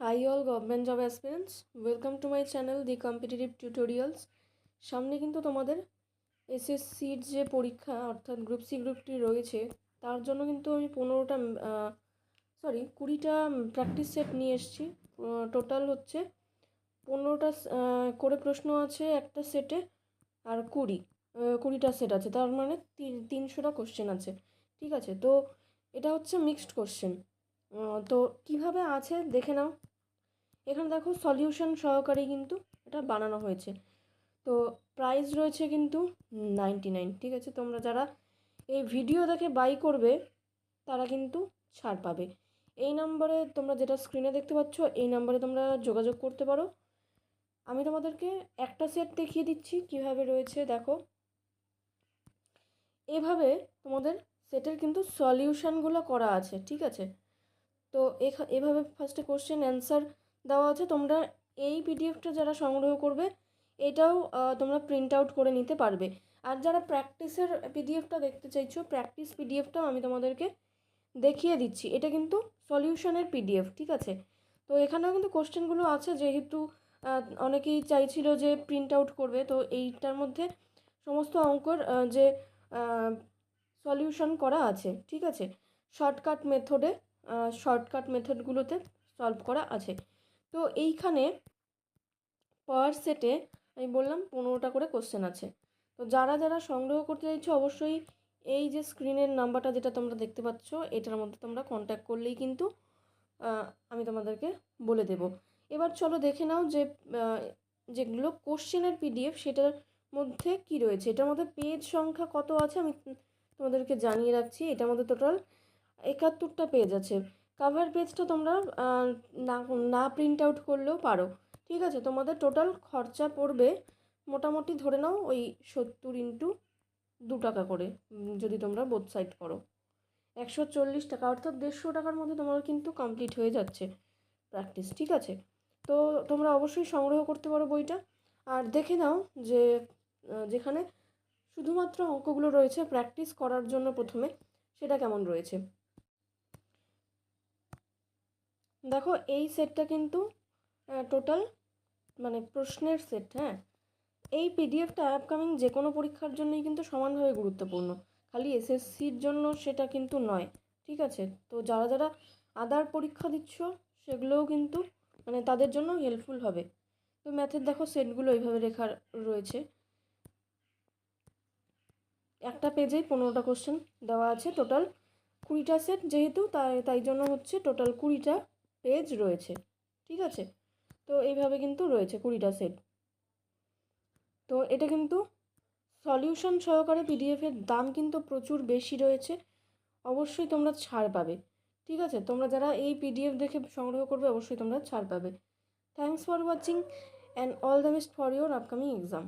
Hi all government job aspirants, welcome to my channel The Competitive Tutorials. সামনে কিন্তু তোমাদের এসএসসির যে পরীক্ষা অর্থাৎ গ্রুপ সি গ্রুপটি রয়েছে তার জন্য কিন্তু আমি পনেরোটা সরি কুড়িটা প্র্যাকটিস সেট নিয়ে এসেছি। টোটাল হচ্ছে পনেরোটা করে প্রশ্ন আছে একটা সেটে আর কুড়ি কুড়িটা সেট আছে। তার মানে তিনশোটা কোশ্চেন আছে। ঠিক আছে? তো এটা হচ্ছে মিক্সড কোশ্চেন তো কীভাবে আছে? দেখে নাও। এখানে দেখো সলিউশন সহকারে কিন্তু এটা বানানো হয়েছে। তো প্রাইস রয়েছে কিন্তু নাইনটি নাইন ঠিক আছে? তোমরা যারা এই ভিডিও দেখে বাই করবে, তারা কিন্তু ছাড় পাবে। এই নাম্বারে তোমরা যেটা স্ক্রিনে দেখতে পাচ্ছ, এই নাম্বারে তোমরা যোগাযোগ করতে পারো। আমি তোমাদেরকে একটা সেট দেখিয়ে দিচ্ছি, কীভাবে রয়েছে দেখো। এভাবে তোমাদের সেটের কিন্তু সলিউশনগুলো করা আছে, ঠিক আছে? তো এভাবে ফার্স্টে কোশ্চেন অ্যান্সার দেওয়া আছে। তোমরা এই পিডিএফটা যারা সংগ্রহ করবে, এটাও তোমরা প্রিন্ট আউট করে নিতে পারবে। আর যারা প্র্যাকটিসের পিডিএফটা দেখতে চাইছো প্র্যাকটিস পিডিএফটাও আমি তোমাদেরকে দেখিয়ে দিচ্ছি। এটা কিন্তু সলিউশনের পিডিএফ ঠিক আছে? তো এখানেও কিন্তু কোশ্চেনগুলো আছে, যেহেতু অনেকেই চাইছিল যে প্রিন্ট আউট করবে, তো এইটার মধ্যে সমস্ত অঙ্কর যে সলিউশন করা আছে, ঠিক আছে? শর্টকাট মেথডে শর্টকাট মেথডগুলোতে সলভ করা আছে। তো এইখানে পার সেটে আমি বললাম পনেরোটা করে কোশ্চেন আছে। তো যারা যারা সংগ্রহ করতে চাইছো অবশ্যই এই যে স্ক্রিনের নাম্বারটা যেটা তোমরা দেখতে পাচ্ছ, এটার মধ্যে তোমরা কন্ট্যাক্ট করলেই কিন্তু আমি তোমাদেরকে বলে দেব। এবার চলো দেখে নাও যে যেগুলো কোশ্চেনের পিডিএফ সেটার মধ্যে কি রয়েছে। এটার মধ্যে পেজ সংখ্যা কত আছে আমি তোমাদেরকে জানিয়ে রাখছি। এটার মধ্যে টোটাল একাত্তরটা পেজ আছে। কাভার পেজটা তোমরা না না প্রিন্ট আউট করলেও পারো। ঠিক আছে? তোমাদের টোটাল খরচা পড়বে মোটামুটি ধরে নাও ওই সত্তর ইন্টু দু টাকা করে যদি তোমরা বোথ সাইড করো। একশো চল্লিশ টাকা, অর্থাৎ দেড়শো টাকার মধ্যে তোমার কিন্তু কমপ্লিট হয়ে যাচ্ছে প্র্যাকটিস ঠিক আছে? তো তোমরা অবশ্যই সংগ্রহ করতে পারো বইটা। আর দেখে নাও যে যেখানে শুধুমাত্র অঙ্কগুলো রয়েছে প্র্যাকটিস করার জন্য প্রথমে সেটা কেমন রয়েছে। দেখো, এই সেটটা কিন্তু টোটাল মানে প্রশ্নের সেট হ্যাঁ? এই পিডিএফটা আপকামিং যে কোনো পরীক্ষার জন্যই কিন্তু সমানভাবে গুরুত্বপূর্ণ। খালি এসএসসির জন্য সেটা কিন্তু নয়, ঠিক আছে? তো যারা যারা আদার পরীক্ষা দিচ্ছ, সেগুলোও কিন্তু মানে তাদের জন্য হেল্পফুল হবে। তো ম্যাথের দেখো সেটগুলো এইভাবে রেখা রয়েছে। একটা পেজেই পনেরোটা কোশ্চেন দেওয়া আছে টোটাল কুড়িটা সেট যেহেতু, তাই তাই জন্য হচ্ছে টোটাল কুড়িটা পেজ রয়েছে, ঠিক আছে? তো এইভাবে কিন্তু রয়েছে কুড়িটা সেট তো এটা কিন্তু সলিউশন সহকারে পিডিএফের দাম কিন্তু প্রচুর বেশি রয়েছে, অবশ্যই তোমরা ছাড় পাবে, ঠিক আছে? তোমরা যারা এই পিডিএফ দেখে সংগ্রহ করবে, অবশ্যই তোমরা ছাড় পাবে। Thanks for watching and all the best for your upcoming exam